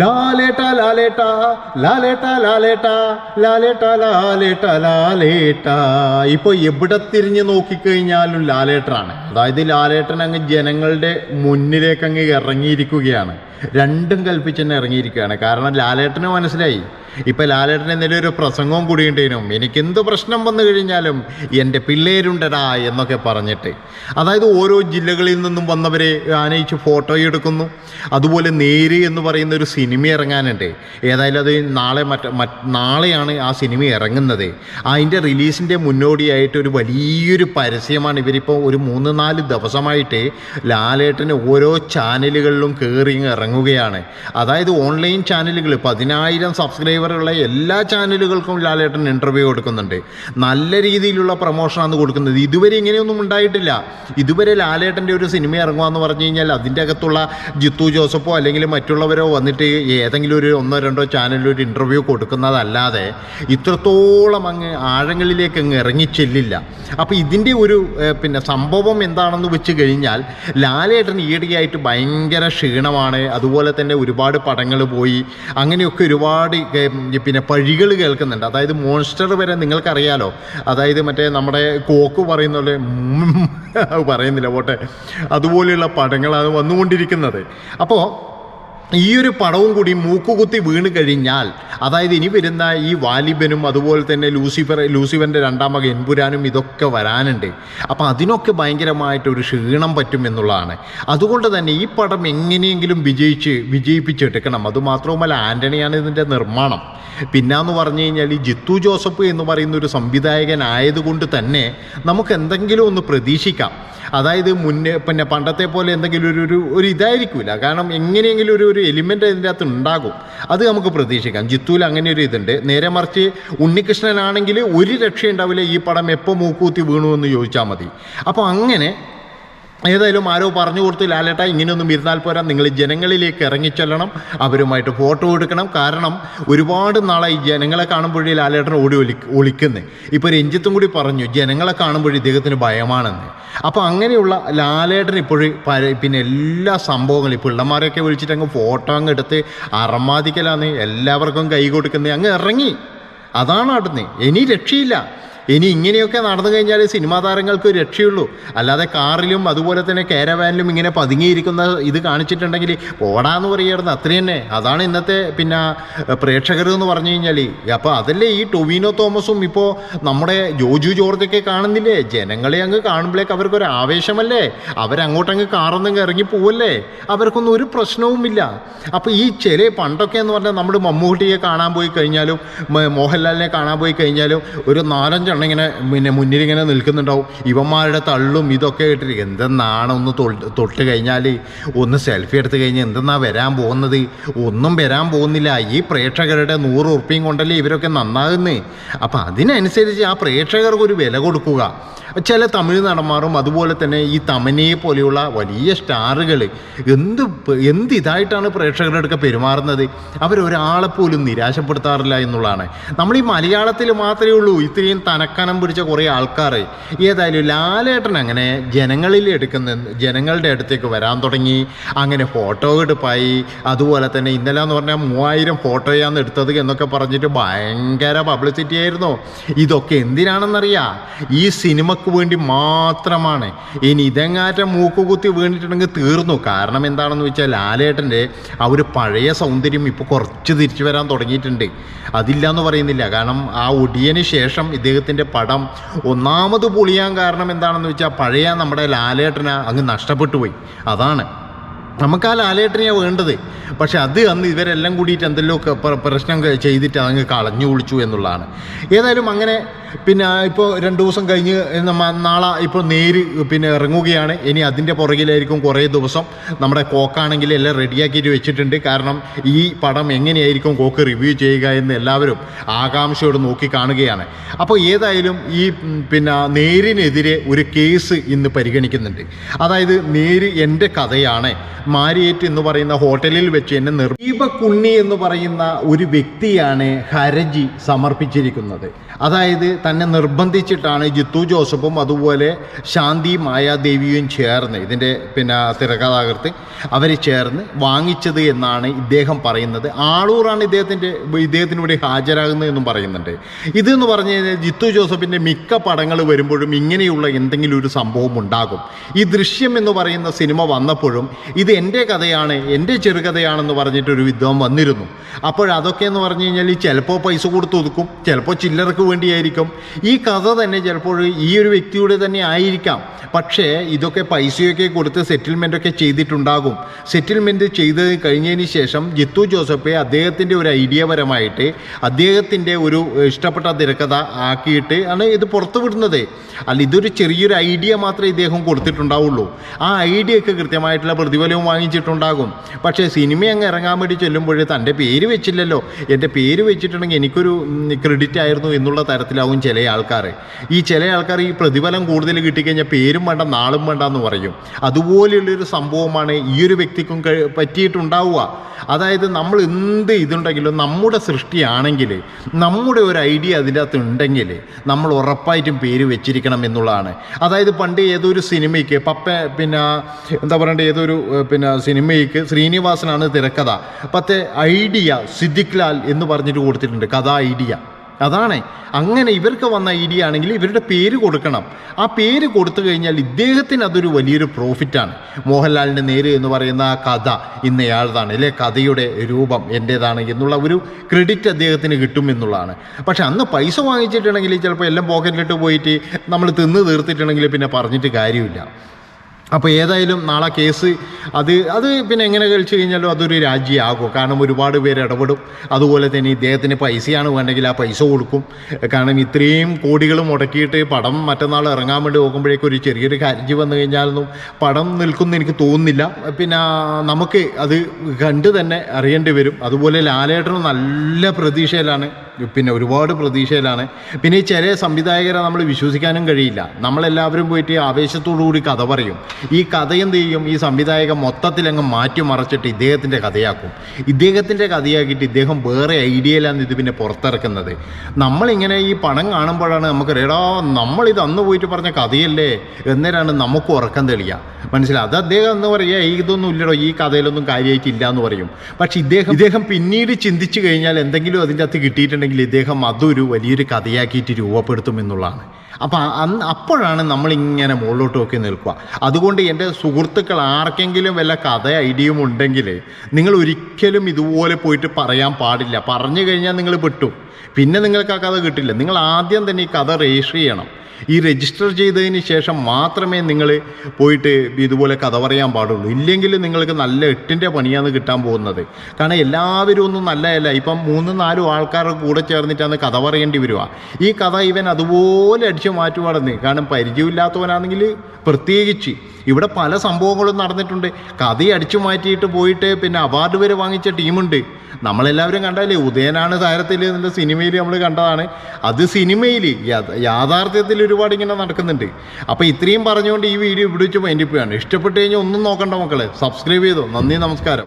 ലാലേട്ട ലാലേട്ട ലാലേട്ട ലാലേട്ട ലാലേട്ട ലാലേട്ട. ലാലേട്ട ഇപ്പൊ എവിടെ തിരിഞ്ഞ് നോക്കിക്കഴിഞ്ഞാലും ലാലേട്ടനാണ് അതായത് ലാലേട്ടൻ അങ്ങ് ജനങ്ങളുടെ മുന്നിലേക്ക് അങ്ങ് ഇറങ്ങിയിരിക്കുകയാണ്. രണ്ടും കൽപ്പിച്ച് തന്നെ ഇറങ്ങിയിരിക്കുകയാണ്. കാരണം ലാലേട്ടന് മനസ്സിലായി. ഇപ്പൊ ലാലേട്ടൻ എന്തെങ്കിലും ഒരു പ്രസംഗവും കൂടി ഉണ്ടേനും എനിക്ക് എന്ത് പ്രശ്നം വന്നു കഴിഞ്ഞാലും എന്റെ പിള്ളേരുണ്ടടാ എന്നൊക്കെ പറഞ്ഞിട്ട്. അതായത് ഓരോ ജില്ലകളിൽ നിന്നും വന്നവരെ ആനയിച്ച് ഫോട്ടോ എടുക്കുന്നു. അതുപോലെ നേര് എന്ന് പറയുന്ന ഒരു സിനിമ ഇറങ്ങാനുണ്ട്. ഏതായാലും അത് നാളെ മറ്റ നാളെയാണ് ആ സിനിമ ഇറങ്ങുന്നത്. അതിന്റെ റിലീസിന്റെ മുന്നോടിയായിട്ട് ഒരു വലിയൊരു പരസ്യമാണ് ഇവരിപ്പോൾ ഒരു മൂന്ന് നാല് ദിവസമായിട്ട് ലാലേട്ടന് ഓരോ ചാനലുകളിലും കയറി ഇറങ്ങുകയാണ്. അതായത് ഓൺലൈൻ ചാനലുകൾ പതിനായിരം സബ്സ്ക്രൈബറുള്ള എല്ലാ ചാനലുകൾക്കും ലാലേട്ടൻ ഇന്റർവ്യൂ കൊടുക്കുന്നുണ്ട്. നല്ല രീതിയിലുള്ള പ്രൊമോഷനാണ് കൊടുക്കുന്നത്. ഇതുവരെ ഇങ്ങനെയൊന്നും ഉണ്ടായിട്ടില്ല. ഇതുവരെ ലാലേട്ടന്റെ ഒരു സിനിമ ഇറങ്ങുകയെന്ന് പറഞ്ഞു കഴിഞ്ഞാൽ അതിന്റെ അകത്തുള്ള ജിത്തു ജോസഫോ അല്ലെങ്കിൽ മറ്റുള്ളവരോ വന്നിട്ട് ഏതെങ്കിലും ഒരു ഒന്നോ രണ്ടോ ചാനലിൽ ഒരു ഇന്റർവ്യൂ കൊടുക്കുന്നതല്ലാതെ ഇത്രത്തോളം അങ്ങ് ആഴങ്ങളിലേക്ക് അങ്ങ് ഇറങ്ങിച്ചെല്ലില്ല അപ്പോൾ ഇതിന്റെ ഒരു പിന്നെ സംഭവം എന്താണെന്ന് വെച്ച് കഴിഞ്ഞാൽ ലാലേട്ടൻ ഈയിടെയായിട്ട് ഭയങ്കര ക്ഷീണമാണ്. അതുപോലെ തന്നെ ഒരുപാട് പടങ്ങൾ പോയി. അങ്ങനെയൊക്കെ ഒരുപാട് പിന്നെ പഴികൾ കേൾക്കുന്നുണ്ട്. അതായത് മോൺസ്റ്റർ വരെ നിങ്ങൾക്കറിയാലോ. അതായത് മറ്റേ നമ്മുടെ കോക്ക് പറയുന്ന പോലെ പറയുന്നില്ല പോട്ടെ. അതുപോലെയുള്ള പടങ്ങളാണ് വന്നുകൊണ്ടിരിക്കുന്നത്. അപ്പോൾ ഈ ഒരു പടവും കൂടി മൂക്കുകുത്തി വീണ് കഴിഞ്ഞാൽ അതായത് ഇനി വരുന്ന ഈ വാലിബനും അതുപോലെ തന്നെ ലൂസിഫർ ലൂസിഫറിന്റെ രണ്ടാം മകൻ എൻപുരാനും ഇതൊക്കെ വരാനുണ്ട്. അപ്പോൾ അതിനൊക്കെ ഭയങ്കരമായിട്ട് ഒരു ക്ഷീണം പറ്റും എന്നുള്ളതാണ്. അതുകൊണ്ട് തന്നെ ഈ പടം എങ്ങനെയെങ്കിലും വിജയിച്ച് വിജയിപ്പിച്ചെടുക്കണം. അതുമാത്രവുമല്ല ആന്റണിയാണ് ഇതിന്റെ നിർമ്മാണം. പിന്നാന്ന് പറഞ്ഞു കഴിഞ്ഞാൽ ഈ ജിത്തു ജോസഫ് എന്ന് പറയുന്ന ഒരു സംവിധായകനായതുകൊണ്ട് തന്നെ നമുക്ക് എന്തെങ്കിലും ഒന്ന് പ്രതീക്ഷിക്കാം. അതായത് മുന്നേ പിന്നെ പണ്ടത്തെ പോലെ എന്തെങ്കിലും ഒരു ഒരു ഇതായിരിക്കില്ല കാരണം എങ്ങനെയെങ്കിലും ഒരു ഒരു എലിമെന്റ് ഇതിന്റെ അകത്ത് ഉണ്ടാകും. അത് നമുക്ക് പ്രതീക്ഷിക്കാം. ജിത്തുവിൽ അങ്ങനെ ഒരു ഇതുണ്ട്. നേരെ മറിച്ച് ഉണ്ണികൃഷ്ണനാണെങ്കിൽ ഒരു രക്ഷയുണ്ടാവില്ല. ഈ പടം എപ്പോൾ മൂക്കൂത്തി വീണു എന്ന് ചോദിച്ചാൽ മതി. അപ്പോൾ അങ്ങനെ ഏതായാലും ആരോ പറഞ്ഞു കൊടുത്തു ലാലേട്ട ഇങ്ങനെയൊന്നും ഇരുന്നാൽ പോരാ നിങ്ങൾ ജനങ്ങളിലേക്ക് ഇറങ്ങിച്ചെല്ലണം അവരുമായിട്ട് ഫോട്ടോ എടുക്കണം. കാരണം ഒരുപാട് നാളായി ജനങ്ങളെ കാണുമ്പോഴേ ലാലേട്ടൻ ഓടി ഒലി ഒളിക്കുന്നത് ഇപ്പോൾ രഞ്ജിത്തും കൂടി പറഞ്ഞു ജനങ്ങളെ കാണുമ്പോഴേ ഇദ്ദേഹത്തിന് ഭയമാണെന്ന്. അപ്പോൾ അങ്ങനെയുള്ള ലാലേട്ടൻ ഇപ്പോഴും പിന്നെ എല്ലാ സംഭവങ്ങളും പിള്ളമാരെയൊക്കെ വിളിച്ചിട്ട് അങ്ങ് ഫോട്ടോ അങ്ങ് എടുത്ത് അറമാദിക്കലാന്ന് എല്ലാവർക്കും കൈ കൊടുക്കുന്നത് അങ്ങ് ഇറങ്ങി. അതാണ് അടുന്നേ ഇനി രക്ഷയില്ല. ഇനി ഇങ്ങനെയൊക്കെ നടന്നു കഴിഞ്ഞാൽ സിനിമാ താരങ്ങൾക്ക് രക്ഷയുള്ളൂ. അല്ലാതെ കാറിലും അതുപോലെ തന്നെ കാരവാനിലും ഇങ്ങനെ പതുങ്ങിയിരിക്കുന്ന ഇത് കാണിച്ചിട്ടുണ്ടെങ്കിൽ ഓടാന്ന് പറയുന്നത് അത്ര തന്നെ. അതാണ് ഇന്നത്തെ പിന്നെ പ്രേക്ഷകർ എന്ന് പറഞ്ഞു കഴിഞ്ഞാൽ. അപ്പോൾ അതല്ലേ ഈ ടൊവിനോ തോമസും ഇപ്പോൾ നമ്മുടെ ജോജു ജോർജൊക്കെ കാണുന്നില്ലേ? ജനങ്ങളെ അങ്ങ് കാണുമ്പോഴേക്ക് അവർക്കൊരു ആവേശമല്ലേ? അവരങ്ങോട്ടങ്ങ് കാറൊന്നും ഇറങ്ങി പോവല്ലേ? അവർക്കൊന്നും ഒരു പ്രശ്നവുമില്ല. അപ്പോൾ ഈ ചില പണ്ടൊക്കെ എന്ന് പറഞ്ഞാൽ നമ്മൾ മമ്മൂട്ടിയെ കാണാൻ പോയി കഴിഞ്ഞാലും മോഹൻലാലിനെ കാണാൻ പോയി കഴിഞ്ഞാലും ഒരു നാലഞ്ചെണ്ണം ഇങ്ങനെ പിന്നെ മുന്നിൽ ഇങ്ങനെ നിൽക്കുന്നുണ്ടാവും. ഇവന്മാരുടെ തള്ളും ഇതൊക്കെ ഇട്ടിട്ട് എന്തെന്നാണ് ഒന്ന് തൊട്ട് കഴിഞ്ഞാൽ ഒന്ന് സെൽഫി എടുത്ത് കഴിഞ്ഞാൽ എന്തെന്നാ വരാൻ പോകുന്നത്? ഒന്നും വരാൻ പോകുന്നില്ല. ഈ പ്രേക്ഷകരുടെ നൂറ് ഉറുപ്പിയും കൊണ്ടല്ലേ ഇവരൊക്കെ നന്നാകുന്നേ? അപ്പം അതിനനുസരിച്ച് ആ പ്രേക്ഷകർക്ക് ഒരു വില കൊടുക്കുക. ചില തമിഴ് നടന്മാരും അതുപോലെ തന്നെ ഈ തമനയെ പോലെയുള്ള വലിയ സ്റ്റാറുകൾ എന്ത് എന്ത് ഇതായിട്ടാണ് പ്രേക്ഷകരുടെ അടുക്ക പെരുമാറുന്നത്? അവരൊരാളെപ്പോലും നിരാശപ്പെടുത്താറില്ല എന്നുള്ളതാണ്. നമ്മൾ ഈ മലയാളത്തിൽ മാത്രമേ ഉള്ളൂ. ഇത്രയും തനക്കനം പിടിച്ച കുറേ ആൾക്കാർ ഏതായാലും ലാലേട്ടൻ അങ്ങനെ ജനങ്ങളിൽ എടുക്കുന്ന ജനങ്ങളുടെ അടുത്തേക്ക് വരാൻ തുടങ്ങി. അങ്ങനെ ഫോട്ടോ എടുപ്പായി. അതുപോലെ തന്നെ ഇന്നലെ എന്ന് പറഞ്ഞാൽ മൂവായിരം ഫോട്ടോയാണ് എടുത്തത് എന്നൊക്കെ പറഞ്ഞിട്ട് ഭയങ്കര പബ്ലിസിറ്റി ആയിരുന്നു. ഇതൊക്കെ എന്തിനാണെന്നറിയാ? ഈ സിനിമക്ക് വേണ്ടി മാത്രമാണ്. ഇനി ഇതെങ്ങാറ്റം മൂക്കുകുത്തി വീണിട്ടുണ്ടെങ്കിൽ തീർന്നു. കാരണം എന്താണെന്ന് വെച്ചാൽ ലാലേട്ടന്റെ ആ ഒരു പഴയ സൗന്ദര്യം ഇപ്പോൾ കുറച്ച് തിരിച്ചു വരാൻ തുടങ്ങിയിട്ടുണ്ട്. അതില്ല എന്ന് പറയുന്നില്ല. കാരണം ആ ഒടിയന് ശേഷം ഇദ്ദേഹത്തിന്റെ പടം ഒന്നാമത് പൊളിയാൻ കാരണം എന്താണെന്ന് വെച്ചാൽ പഴയ നമ്മുടെ ലാലേട്ടന അങ്ങ് നഷ്ടപ്പെട്ടു പോയി. അതാണ്. നമുക്ക് ആ ലാലേട്ടനെയാണ് വേണ്ടത്. പക്ഷെ അത് അന്ന് ഇവരെല്ലാം കൂടിയിട്ട് എന്തെല്ലോ പ്രശ്നം ചെയ്തിട്ട് അതങ്ങ് കളഞ്ഞു കുളിച്ചു എന്നുള്ളതാണ്. ഏതായാലും അങ്ങനെ പിന്നെ ഇപ്പോൾ രണ്ട് ദിവസം കഴിഞ്ഞ് നമ്മ നാളെ ഇപ്പോൾ നേര് പിന്നെ ഇറങ്ങുകയാണ്. ഇനി അതിന്റെ പുറകിലായിരിക്കും കുറേ ദിവസം. നമ്മുടെ കോക്കാണെങ്കിൽ എല്ലാം റെഡിയാക്കിയിട്ട് വെച്ചിട്ടുണ്ട്. കാരണം ഈ പടം എങ്ങനെയായിരിക്കും കോക്ക് റിവ്യൂ ചെയ്യുക എന്ന് എല്ലാവരും ആകാംക്ഷയോട് നോക്കി കാണുകയാണ്. അപ്പോൾ ഏതായാലും ഈ പിന്നെ നേരിനെതിരെ ഒരു കേസ് ഇന്ന് പരിഗണിക്കുന്നുണ്ട്. അതായത് നേര് എന്റെ കഥയാണ്. മാരിയേറ്റ് എന്ന് പറയുന്ന ഹോട്ടലിൽ വെച്ച് എന്നെ നിർ കുണ്ണി എന്ന് പറയുന്ന ഒരു വ്യക്തിയാണ് ഹരജി സമർപ്പിച്ചിരിക്കുന്നത്. അതായത് തന്നെ നിർബന്ധിച്ചിട്ടാണ് ജിത്തു ജോസഫും അതുപോലെ ശാന്തി മായാദേവിയും ചേർന്ന് ഇതിന്റെ പിന്നെ തിരക്കഥാകൃത്ത് അവർ ചേർന്ന് വാങ്ങിച്ചത് എന്നാണ് ഇദ്ദേഹം പറയുന്നത്. ആളൂറാണ് ഇദ്ദേഹത്തിന്റെ ഇദ്ദേഹത്തിന് ഇവിടെ ഹാജരാകുന്നത് എന്നും പറയുന്നുണ്ട്. ഇതെന്ന് പറഞ്ഞു കഴിഞ്ഞാൽ ജിത്തു ജോസഫിന്റെ മിക്ക പടങ്ങൾ വരുമ്പോഴും ഇങ്ങനെയുള്ള എന്തെങ്കിലും ഒരു സംഭവം ഉണ്ടാകും. ഈ ദൃശ്യം എന്ന് പറയുന്ന സിനിമ വന്നപ്പോഴും ഇത് എന്റെ കഥയാണ് എന്റെ ചെറുകഥയാണെന്ന് പറഞ്ഞിട്ടൊരു വിദ്വാൻ വന്നിരുന്നു. അപ്പോൾ അതൊക്കെ എന്ന് പറഞ്ഞു കഴിഞ്ഞാൽ ചിലപ്പോൾ പൈസ കൊടുത്ത് ഒതുക്കും ചിലപ്പോൾ ചില്ലറക്ക് വേണ്ടിയായിരിക്കും. ഈ കഥ തന്നെ ചിലപ്പോൾ ഈ ഒരു വ്യക്തിയുടെ തന്നെ ആയിരിക്കാം. പക്ഷേ ഇതൊക്കെ പൈസയൊക്കെ കൊടുത്ത് സെറ്റിൽമെന്റൊക്കെ ചെയ്തിട്ടുണ്ടാകും. സെറ്റിൽമെന്റ് ചെയ്ത് കഴിഞ്ഞതിന് ശേഷം ജിത്തു ജോസഫെ അദ്ദേഹത്തിന്റെ ഒരു ഐഡിയ പരമായിട്ട് അദ്ദേഹത്തിന്റെ ഒരു ഇഷ്ടപ്പെട്ട തിരക്കഥ ആക്കിയിട്ട് ആണ് ഇത് പുറത്തു വിടുന്നത്. അല്ല ഇതൊരു ചെറിയൊരു ഐഡിയ മാത്രമേ ഇദ്ദേഹം കൊടുത്തിട്ടുണ്ടാവുള്ളൂ. ആ ഐഡിയയൊക്കെ കൃത്യമായിട്ടുള്ള പ്രതിഫലവും വാങ്ങിച്ചിട്ടുണ്ടാകും. പക്ഷേ സിനിമ അങ്ങ് ഇറങ്ങാൻ വേണ്ടി ചെല്ലുമ്പോൾ തന്റെ പേര് വെച്ചില്ലല്ലോ. എന്റെ പേര് വെച്ചിട്ടുണ്ടെങ്കിൽ എനിക്കൊരു ക്രെഡിറ്റ് ആയിരുന്നു എന്നുള്ള തരത്തിലാവും ചില ആൾക്കാർ ഈ ചില ആൾക്കാർ ഈ പ്രതിഫലം കൂടുതൽ കിട്ടിക്കഴിഞ്ഞാൽ പേരും വേണ്ട നാളും വേണ്ട എന്ന് പറയും. അതുപോലെയുള്ളൊരു സംഭവമാണ് ഈ ഒരു വ്യക്തിക്കും പറ്റിയിട്ടുണ്ടാവുക. അതായത് നമ്മൾ എന്ത് ഇതുണ്ടെങ്കിലും നമ്മുടെ സൃഷ്ടിയാണെങ്കിൽ നമ്മുടെ ഒരു ഐഡിയ അതിന്റെ അകത്ത് ഉണ്ടെങ്കിൽ നമ്മൾ ഉറപ്പായിട്ടും പേര് വെച്ചിരിക്കണം എന്നുള്ളതാണ്. അതായത് പണ്ട് ഏതൊരു സിനിമയ്ക്ക് പപ്പ പിന്നെ എന്താ പറയണ്ടേ ഏതൊരു പിന്നെ സിനിമയ്ക്ക് ശ്രീനിവാസനാണ് തിരക്കഥ. പത്തെ ഐഡിയ സിദ്ദിഖ് ലാൽ എന്ന് പറഞ്ഞിട്ട് കൊടുത്തിട്ടുണ്ട് കഥ ഐഡിയ. അതാണ്. അങ്ങനെ ഇവർക്ക് വന്ന ഐഡിയ ആണെങ്കിൽ ഇവരുടെ പേര് കൊടുക്കണം. ആ പേര് കൊടുത്തു കഴിഞ്ഞാൽ ഇദ്ദേഹത്തിന് അതൊരു വലിയൊരു പ്രോഫിറ്റാണ് മോഹൻലാലിന്റെ നേര് എന്ന് പറയുന്ന ആ കഥ ഇന്നയാളതാണ് അല്ലെ? കഥയുടെ രൂപം എന്റേതാണ് എന്നുള്ള ഒരു ക്രെഡിറ്റ് അദ്ദേഹത്തിന് കിട്ടും എന്നുള്ളതാണ്. പക്ഷെ അന്ന് പൈസ വാങ്ങിച്ചിട്ടുണ്ടെങ്കിൽ ചിലപ്പോൾ എല്ലാം പോക്കറ്റിലിട്ട് പോയിട്ട് നമ്മൾ തിന്ന് തീർത്തിട്ടുണ്ടെങ്കിൽ പിന്നെ പറഞ്ഞിട്ട് കാര്യമില്ല. അപ്പോൾ ഏതായാലും നാളെ കേസ് അത് അത് പിന്നെ എങ്ങനെ കഴിച്ചു കഴിഞ്ഞാലും അതൊരു രാജ്യമാകും കാരണം ഒരുപാട് പേര് ഇടപെടും. അതുപോലെ തന്നെ ഇദ്ദേഹത്തിന് പൈസയാണ് വേണ്ടെങ്കിൽ ആ പൈസ കൊടുക്കും. കാരണം ഇത്രയും കോടികൾ മുടക്കിയിട്ട് പടം മറ്റന്നാൾ ഇറങ്ങാൻ വേണ്ടി നോക്കുമ്പോഴേക്കും ഒരു ചെറിയൊരു ഹർജി വന്നു കഴിഞ്ഞാലൊന്നും പടം നിൽക്കുമെന്ന് എനിക്ക് തോന്നുന്നില്ല. പിന്നെ നമുക്ക് അത് കണ്ട് തന്നെ അറിയേണ്ടി വരും. അതുപോലെ ലാലേട്ടനും നല്ല പ്രതീക്ഷയിലാണ് പിന്നെ ഒരുപാട് പ്രതീക്ഷയിലാണ്. പിന്നെ ഈ ചില സംവിധായകരെ നമ്മൾ വിശ്വസിക്കാനും കഴിയില്ല. നമ്മളെല്ലാവരും പോയിട്ട് ആവേശത്തോടു കൂടി കഥ പറയും. ഈ കഥ എന്ത് ചെയ്യും? ഈ സംവിധായകൻ മൊത്തത്തിലങ്ങ് മാറ്റി മറച്ചിട്ട് ഇദ്ദേഹത്തിന്റെ കഥയാക്കും. ഇദ്ദേഹത്തിന്റെ കഥയാക്കിയിട്ട് ഇദ്ദേഹം വേറെ ഐഡിയയിലാണ് ഇത് പിന്നെ പുറത്തിറക്കുന്നത്. നമ്മളിങ്ങനെ ഈ പണം കാണുമ്പോഴാണ് നമുക്ക് എടാ നമ്മളിത് അന്ന് പോയിട്ട് പറഞ്ഞ കഥയല്ലേ? എന്നേരാണ് നമുക്ക് ഉറക്കം തെളിയുക. മനസ്സിലായി? അത് അദ്ദേഹം എന്ന് പറയുക "ഏയ് ഇതൊന്നും ഇല്ലടോ ഈ കഥയിലൊന്നും കാര്യമായിട്ടില്ല എന്ന് പറയും. പക്ഷെ ഇദ്ദേഹം ഇദ്ദേഹം പിന്നീട് ചിന്തിച്ചു കഴിഞ്ഞാൽ എന്തെങ്കിലും അതിന്റെ അകത്ത് കിട്ടിയിട്ടുണ്ടെങ്കിൽ ഇദ്ദേഹം അതൊരു വലിയൊരു കഥയാക്കിയിട്ട് രൂപപ്പെടുത്തുമെന്നുള്ളതാണ് അപ്പോൾ അപ്പം അന്ന് അപ്പോഴാണ് നമ്മളിങ്ങനെ മുകളിലോട്ട് നോക്കി നിൽക്കുക. അതുകൊണ്ട് എന്റെ സുഹൃത്തുക്കൾ ആർക്കെങ്കിലും വല്ല കഥ ഐഡിയയും ഉണ്ടെങ്കിൽ നിങ്ങൾ ഒരിക്കലും ഇതുപോലെ പോയിട്ട് പറയാൻ പാടില്ല. പറഞ്ഞു കഴിഞ്ഞാൽ നിങ്ങൾ പെട്ടു. പിന്നെ നിങ്ങൾക്ക് ആ കഥ കിട്ടില്ല. നിങ്ങൾ ആദ്യം തന്നെ ഈ കഥ രജിസ്റ്റർ ചെയ്യണം. ഈ രജിസ്റ്റർ ചെയ്തതിന് ശേഷം മാത്രമേ നിങ്ങൾ പോയിട്ട് ഇതുപോലെ കഥ പറയാൻ പാടുള്ളൂ. ഇല്ലെങ്കിൽ നിങ്ങൾക്ക് നല്ല എട്ടിന്റെ പണിയാണ് കിട്ടാൻ പോകുന്നത്. കാരണം എല്ലാവരും ഒന്നും നല്ലതല്ല. ഇപ്പം മൂന്ന് നാലും ആൾക്കാരുടെ കൂടെ ചേർന്നിട്ടാണ് കഥ പറയേണ്ടി വരിക. ഈ കഥ ഇവൻ അതുപോലെ അടിച്ചു മാറ്റുപാടുന്നത് കാരണം പരിചയമില്ലാത്തവനാണെങ്കിൽ പ്രത്യേകിച്ച് ഇവിടെ പല സംഭവങ്ങളും നടന്നിട്ടുണ്ട്. കഥ അടിച്ചു മാറ്റിയിട്ട് പോയിട്ട് പിന്നെ അവാർഡ് വരെ വാങ്ങിച്ച ടീമുണ്ട്. നമ്മളെല്ലാവരും കണ്ടല്ലേ ഉദയനാണ് താരത്തിൽ എന്നുള്ള സിനിമയിൽ നമ്മൾ കണ്ടതാണ്. അത് സിനിമയിൽ യാഥാർത്ഥ്യത്തിൽ ഒരുപാട് ഇങ്ങനെ നടക്കുന്നുണ്ട്. അപ്പോൾ ഇത്രയും പറഞ്ഞുകൊണ്ട് ഈ വീഡിയോ ഇവിടെ വെച്ച് മൈൻഡിപ്പോയാണ് ഇഷ്ടപ്പെട്ട് കഴിഞ്ഞാൽ ഒന്നും നോക്കണ്ട മക്കളെ. സബ്സ്ക്രൈബ് ചെയ്തോ. നന്ദി നമസ്കാരം.